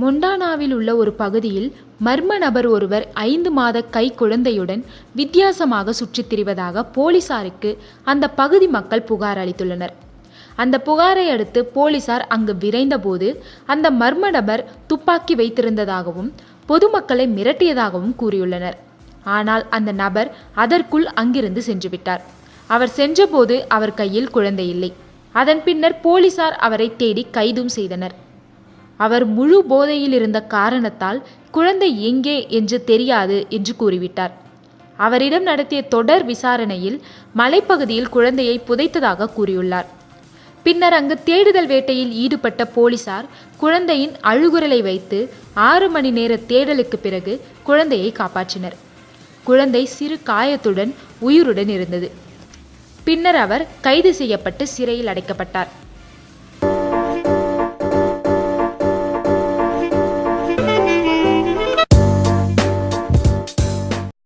மொண்டானாவில் உள்ள ஒரு பகுதியில் மர்ம நபர் ஒருவர் ஐந்து மாத கை குழந்தையுடன் வித்தியாசமாக சுற்றித் திரிவதாக போலீசாருக்கு அந்த பகுதி மக்கள் புகார் அளித்துள்ளனர். அந்த புகாரை அடுத்து போலீசார் அங்கு விரைந்தபோது அந்த மர்ம நபர் துப்பாக்கி வைத்திருந்ததாகவும் பொதுமக்களை மிரட்டியதாகவும் கூறியுள்ளனர். ஆனால் அந்த நபர் அதற்குள் அங்கிருந்து சென்றுவிட்டார். அவர் சென்றபோது அவர் கையில் குழந்தை இல்லை. அதன் பின்னர் போலீசார் அவரை தேடி கைதும் செய்தனர். அவர் முழு போதையில் இருந்த காரணத்தால் குழந்தை எங்கே என்று தெரியாது என்று கூறிவிட்டார். அவரிடம் நடத்திய தொடர் விசாரணையில் மலைப்பகுதியில் குழந்தையை புதைத்ததாக கூறியுள்ளார். பின்னர் அங்கு தேடுதல் வேட்டையில் ஈடுபட்ட போலீசார் குழந்தையின் அழுகுரலை வைத்து ஆறு மணி நேர தேடலுக்கு பிறகு குழந்தையை காப்பாற்றினர். குழந்தை சிறு காயத்துடன் உயிருடன் இருந்தது. பின்னர் அவர் கைது செய்யப்பட்டு சிறையில் அடைக்கப்பட்டார்.